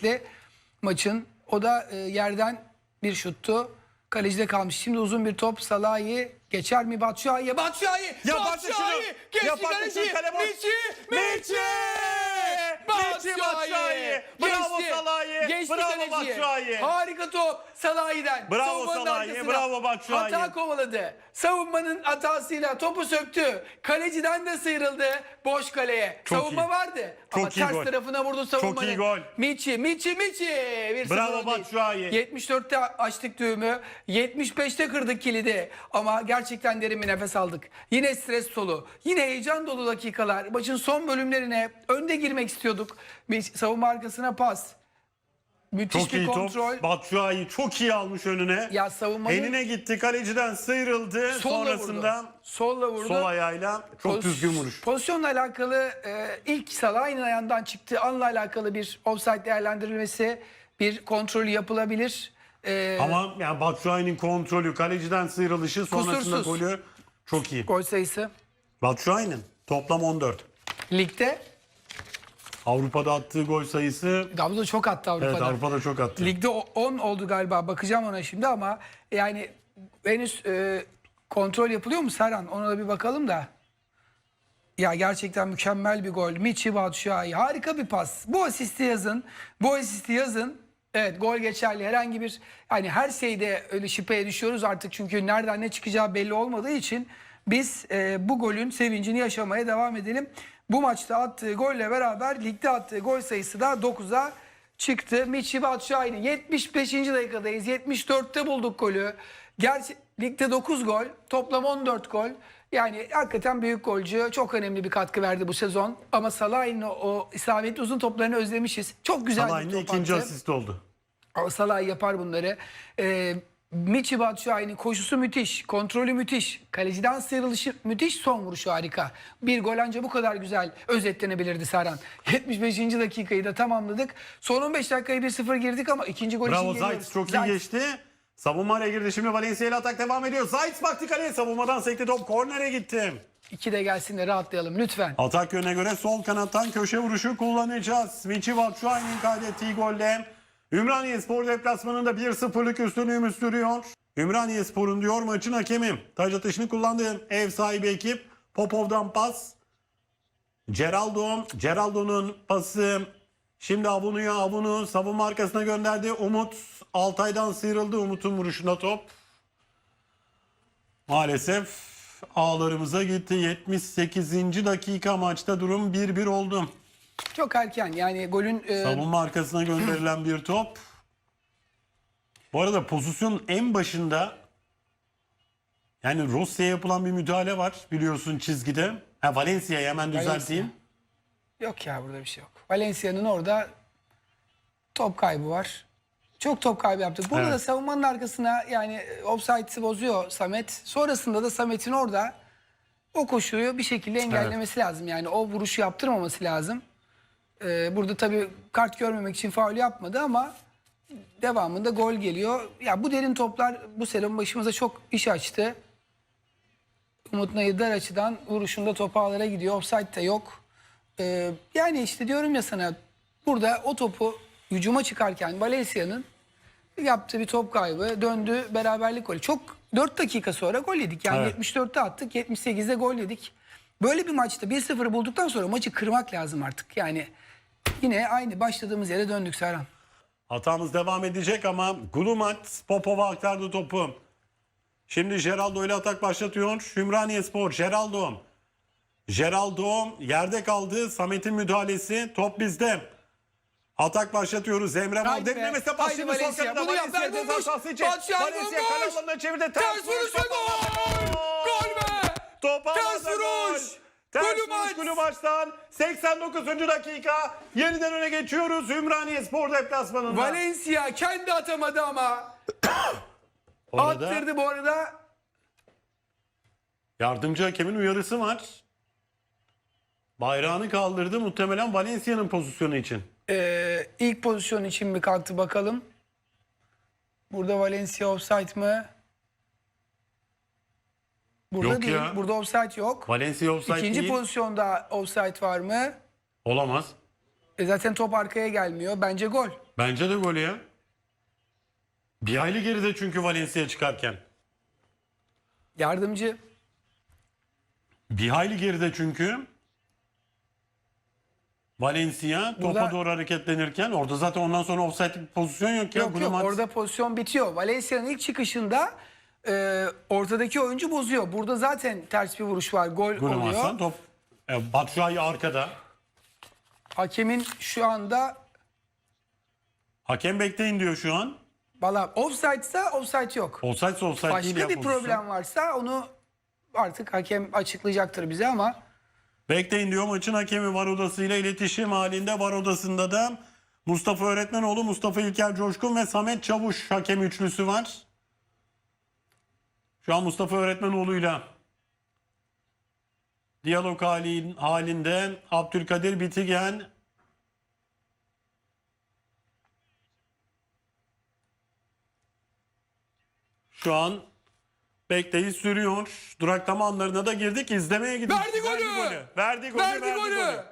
isabetli maçın. O da e, yerden bir şuttu. Kalecide kalmış. Şimdi uzun bir top Salah'ı geçer mi Batshuayi'ye? Batshuayi! Yaparsın şunu. Geçti Yaparsın şunu, kale boş. Miçi! Miçi! Miçi Batshuayi! Bravo. Salahi! Geçti Bravo. Batshuayi! Harika top Salahi'den. Bravo Salahi, bravo Batshuayi. Hata kovaladı. Savunmanın hatasıyla topu söktü. Kaleciden de sıyrıldı. Boş kaleye. Çok Savunma iyi. vardı. Ama Çok iyi ters gol. tarafına vurdu savunmanın. iyi gol. Miçi, Miçi, Miçi. Bir Bravo. Batshuayi. 74'te açtık düğümü. 75'te kırdık kilidi. Ama gerçekten derin bir nefes aldık. Yine stres solu. Yine heyecan dolu dakikalar. Maçın son bölümlerine önde girmek istiyorduk. Bir savunma arkasına pas. Müthiş Çok bir iyi kontrol. top. Batshuayi çok iyi almış önüne. Ya savunmanın Enine gitti. Kaleciden sıyrıldı. solla Sonrasında vurdu. Solla vurdu. sol ayağıyla çok Poz- düzgün vuruş. Pozisyonla alakalı e, ilk Salah'ın ayağından çıktığı anla alakalı bir offside değerlendirilmesi, bir kontrol yapılabilir. E, Ama yani Batshuayi'nin kontrolü, kaleciden sıyrılışı, sonrasında Kusursuz. golü çok iyi. gol sayısı Batshuayi'nin toplam 14. ligde Avrupa'da attığı gol sayısı Gabzo çok attı Avrupa'da. evet Avrupa'da çok attı. Ligde o- 10 oldu galiba. Bakacağım ona şimdi ama yani henüz e, kontrol yapılıyor mu Serhan? Ona da bir bakalım da. Ya gerçekten mükemmel bir gol. Michi Batshuayi harika bir pas. Bu asisti yazın. Bu asisti yazın. Evet gol geçerli. Herhangi bir yani her şeyde öyle şüpheye düşüyoruz artık çünkü nereden ne çıkacağı belli olmadığı için biz e, bu golün sevincini yaşamaya devam edelim. Bu maçta attığı golle beraber ligde attığı gol sayısı da 9'a çıktı. Michi Batshuayi'nin 75. dakikadayız. 74'te bulduk golü. Gerçi ligde 9 gol, toplam 14 gol. Yani hakikaten büyük golcü. Çok önemli bir katkı verdi bu sezon. Ama Salah'ın o, isabetli uzun toplarını özlemişiz. Çok güzel Salah'ın bir top ikinci asist oldu. Salah yapar bunları. Ee, Michi Batshuayi'nin koşusu müthiş, kontrolü müthiş, kaleciden sıyrılışı müthiş, son vuruşu harika. Bir gol anca bu kadar güzel özetlenebilirdi Serhan. 75. dakikayı da tamamladık. Son 15 dakikayı 1-0 girdik ama ikinci gol Bravo için geliyoruz. Zayt çok iyi Zayt. geçti. Savunmayla girdi şimdi Valencia ile atak devam ediyor. Zayt baktı kaleye savunmadan sekti top kornere gitti. İki de gelsin de rahatlayalım lütfen. Atak yönüne göre sol kanattan köşe vuruşu kullanacağız. Michi Batshuayi'nin kaydettiği golle Ümraniye Spor deplasmanında 1-0'lık üstünlüğümüz sürüyor. Ümraniye Spor'un diyor maçın hakemi. Taç atışını kullandı ev sahibi ekip. Popov'dan pas. Geraldo, Geraldo'nun pası şimdi Avunu'ya Avunu savunma arkasına gönderdi. Umut Altay'dan sıyrıldı. Umut'un vuruşunda top. Maalesef ağlarımıza gitti. 78. dakika maçta durum 1-1 oldu. Çok erken yani golün e, Savunma arkasına gönderilen bir top. Bu arada pozisyonun en başında yani Rossi'ye yapılan bir müdahale var biliyorsun çizgide. Ha Valencia'yı hemen düzelteyim. yok ya burada bir şey yok. Valencia'nın orada top kaybı var. Çok top kaybı yaptık. Burada Evet. da savunmanın arkasına yani e, offside'si bozuyor Samet. Sonrasında da Samet'in orada o koşuyu bir şekilde engellemesi lazım. Yani o vuruşu yaptırmaması lazım. Ee, burada tabii kart görmemek için faul yapmadı ama devamında gol geliyor. Ya bu derin toplar bu sezon başımıza çok iş açtı. Umut Nayı dar açıdan vuruşunda top ağlara gidiyor. Offside de yok. Ee, yani işte diyorum ya sana burada o topu hücuma çıkarken Valencia'nın yaptığı bir top kaybı döndü beraberlik golü. Çok 4 dakika sonra gol yedik. Yani Evet. 74'te attık 78'de gol yedik. Böyle bir maçta 1-0 bulduktan sonra maçı kırmak lazım artık. Yani yine aynı başladığımız yere döndük Serhan. Hatamız devam edecek ama Gulumat Popov'a aktardı topu. Şimdi Geraldo ile atak başlatıyor. Ümraniye Spor. Geraldo. Geraldo yerde kaldı. Samet'in müdahalesi. Top bizde. Atak başlatıyoruz. Emre. Haydi be. Haydi başladı sol Valencia. kanada. Bunu yap, Valencia ver, ceza vurmuş. sahası için. Batshuayi Valencia kanallarına çevirdi. Ters vuruş ve gol! Gol be! Top Ters ağlarda vuruş! Ters Gulumaç'tan 89. dakika. Yeniden öne geçiyoruz. Ümraniye Spor deplasmanında. Valencia kendi atamadı ama. Orada Attırdı bu arada. Yardımcı hakemin uyarısı var. Bayrağını kaldırdı muhtemelen Valencia'nın pozisyonu için. Ee, ilk pozisyon için mi kalktı bakalım. Burada Valencia offside mı? Burada Yok değil. ya. Burada offside yok. Valencia offside İkinci değil. pozisyonda offside var mı? Olamaz. E zaten top arkaya gelmiyor. Bence gol. Bence de gol ya. Bir hayli geride çünkü Valencia çıkarken. Yardımcı. Bir hayli geride çünkü. Valencia topa Burada- doğru hareketlenirken orada zaten ondan sonra offside bir pozisyon yok ya. Yok yok Gullit. orada pozisyon bitiyor. Valencia'nın ilk çıkışında e, ortadaki oyuncu bozuyor. Burada zaten ters bir vuruş var. Gol Gol oluyor. olmazsa top e, Batshuayi arkada. Hakemin şu anda Hakem bekleyin diyor şu an. valla offside'sa offside yok. Offside offside değil Başka ya bir pozisyon. problem varsa onu artık hakem açıklayacaktır bize ama Bekleyin diyor maçın hakemi var odasıyla iletişim halinde var odasında da Mustafa Öğretmenoğlu, Mustafa İlker Coşkun ve Samet Çavuş hakem üçlüsü var. Şu an Mustafa Öğretmenoğlu'yla diyalog halin, halinde Abdülkadir Bitigen şu an bekleyiş sürüyor. Duraklama anlarına da girdik. izlemeye gidiyoruz. Verdi golü! Verdi golü. verdi, golü. Verdi,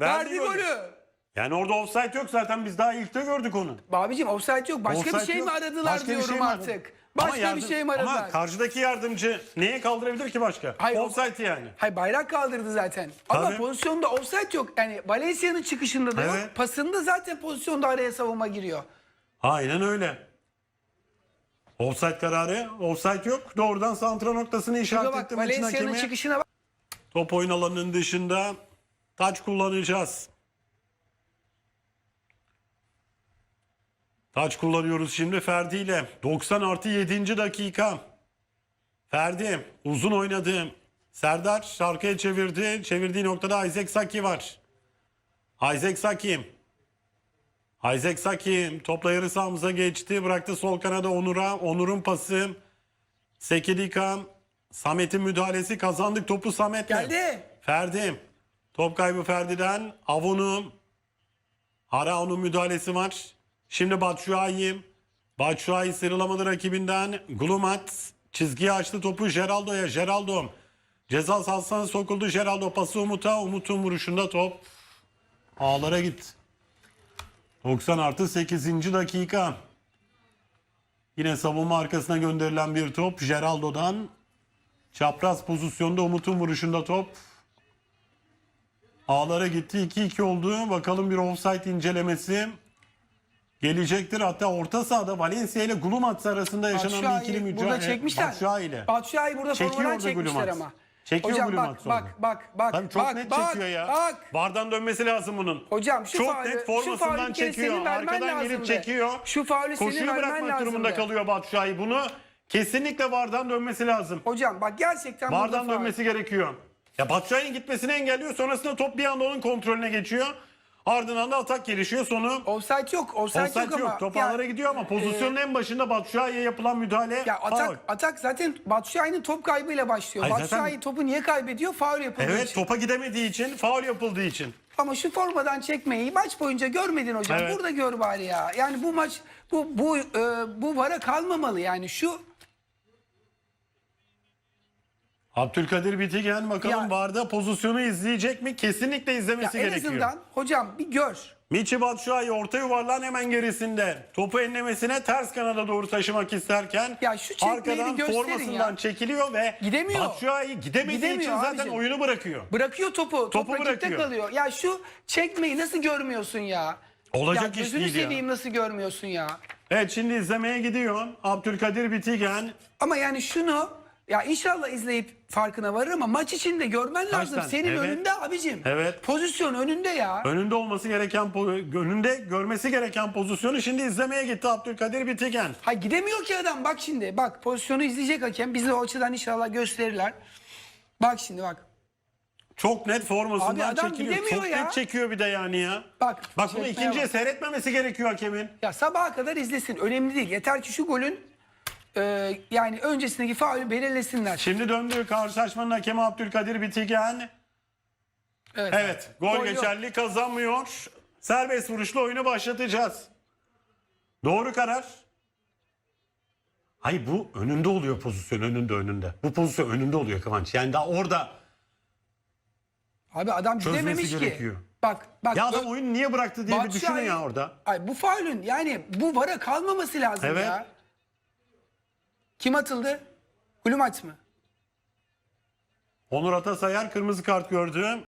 Verdi, golü. golü. Yani orada offside yok zaten biz daha ilkte gördük onu. Babicim offside yok. Başka Offside bir şey yok. mi aradılar Başka bir diyorum şey mi aradı? artık. Ama Başka yardım- bir şey mi aradılar? Ama karşıdaki yardımcı neye kaldırabilir ki başka? Hayır, offside yani. Hayır bayrak kaldırdı zaten. Ama Tabii. pozisyonda offside yok. Yani Valencia'nın çıkışında da yok. Evet. Pasında zaten pozisyonda araya savunma giriyor. Aynen öyle. Offside kararı, offside yok. Doğrudan santra noktasını işaret bak etti maçın Valencia'nın hakemi. çıkışına bak. Top oyun alanının dışında taç kullanacağız. Taç kullanıyoruz şimdi Ferdi ile. 90 artı 7. dakika. Ferdi uzun oynadı. Serdar şarkıya çevirdi. Çevirdiği noktada Isaac Saki var. Isaac Saki. Isaac Saki topla yarı sahamıza geçti. Bıraktı sol kanada Onur'a. Onur'un pası. Sekidika. Samet'in müdahalesi kazandık topu Samet'le. Geldi. Ferdi. Top kaybı Ferdi'den. Avonu. Arao'nun müdahalesi var. Şimdi Batshuayi. Batshuayi sıyrılamadı rakibinden. Glumat. Çizgiye açtı topu Geraldo'ya. Geraldo. Ceza sahasına sokuldu Geraldo. Pası Umut'a. Umut'un vuruşunda top. Ağlara gitti. 90 artı 8. dakika. Yine savunma arkasına gönderilen bir top. Geraldo'dan. Çapraz pozisyonda Umut'un vuruşunda top. Ağlara gitti. 2-2 oldu. Bakalım bir offside incelemesi gelecektir. Hatta orta sahada Valencia ile Glumat arasında yaşanan bir ikili Batshuayi mücadele. burada çekmişler. Batshuayi ile. Batshuayi burada Çekiyor formadan orada çekmişler Glumat. ama. Çekiyor Hocam Glumat bak bak bak bak. Tabii çok bak, net bak, çekiyor ya. Bak. Vardan dönmesi lazım bunun. Hocam şu çok faulü- net formasından çekiyor. Arkadan gelip lazımdı. çekiyor. Şu faulü Koşuyu bırakmak durumunda kalıyor Batshuayi. Bunu kesinlikle vardan dönmesi lazım. Hocam bak gerçekten Vardan faul. dönmesi gerekiyor. Ya Batshuayi'nin gitmesini engelliyor. Sonrasında top bir anda onun kontrolüne geçiyor. Ardından da atak gelişiyor. Sonu Offside yok. Offside, offside yok, yok. ama. Top ağlara gidiyor ama pozisyonun en başında Batshuayi'ye yapılan müdahale Ya atak faul. atak zaten Batshuayi'nin top kaybıyla başlıyor. Batshuayi zaten- topu niye kaybediyor? Faul yapıldığı Evet için. topa gidemediği için faul yapıldığı için. Ama şu formadan çekmeyi maç boyunca görmedin hocam. Evet. Burada gör bari ya. Yani bu maç bu bu e, bu vara kalmamalı yani şu Abdülkadir Bitigen bakalım Ya- VAR'da pozisyonu izleyecek mi? Kesinlikle ya izlemesi en gerekiyor. azından hocam bir gör. Michi Batshuayi orta yuvarlağın hemen gerisinde. Topu enlemesine ters kanada doğru taşımak isterken Ya şu çekmeyi arkadan gösterin formasından ya. çekiliyor ve Gidemiyor. Batshuayi gidemediği Gidemiyor için zaten abicim. oyunu bırakıyor. Bırakıyor topu. Top Topu rakipte bırakıyor. kalıyor. Ya şu çekmeyi nasıl görmüyorsun ya? Olacak ya iş gözünü değil ya. seveyim nasıl görmüyorsun ya? Evet şimdi izlemeye gidiyor. Abdülkadir Bitigen. Ama yani şunu ya inşallah izleyip farkına varır ama maç içinde görmen lazım. Kaçtan? Senin Evet. önünde abicim. Evet. Pozisyon önünde ya. Önünde olması gereken, po- önünde görmesi gereken pozisyonu şimdi izlemeye gitti Abdülkadir Bitigen. Ha gidemiyor ki adam bak şimdi. Bak pozisyonu izleyecek hakem. Bize o açıdan inşallah gösterirler. Bak şimdi bak. Çok net Abi formasından adam çekiliyor. gidemiyor Çok ya. net çekiyor bir de yani ya. Bak. Bak bunu çekmeye ikinciye bak. seyretmemesi gerekiyor hakemin. Ya sabaha kadar izlesin. Önemli değil. Yeter ki şu golün e, yani öncesindeki faulü belirlesinler. Şimdi döndü karşılaşmanın hakemi Abdülkadir Bitigen. Evet. Evet gol, Gol yok. geçerli kazanmıyor. Serbest vuruşlu oyunu başlatacağız. Doğru karar. Hayır bu önünde oluyor pozisyon önünde önünde. Bu pozisyon önünde oluyor Kıvanç. Yani daha orada Abi adam gidememiş ki. gerekiyor. Bak bak. Ya adam oyunu niye bıraktı diye bir düşünün Batshuayi- ya orada. Ay bu faulün yani bu vara kalmaması lazım Evet. ya. Kim atıldı? Hulumaç mı? Onur Atasayar kırmızı kart gördü.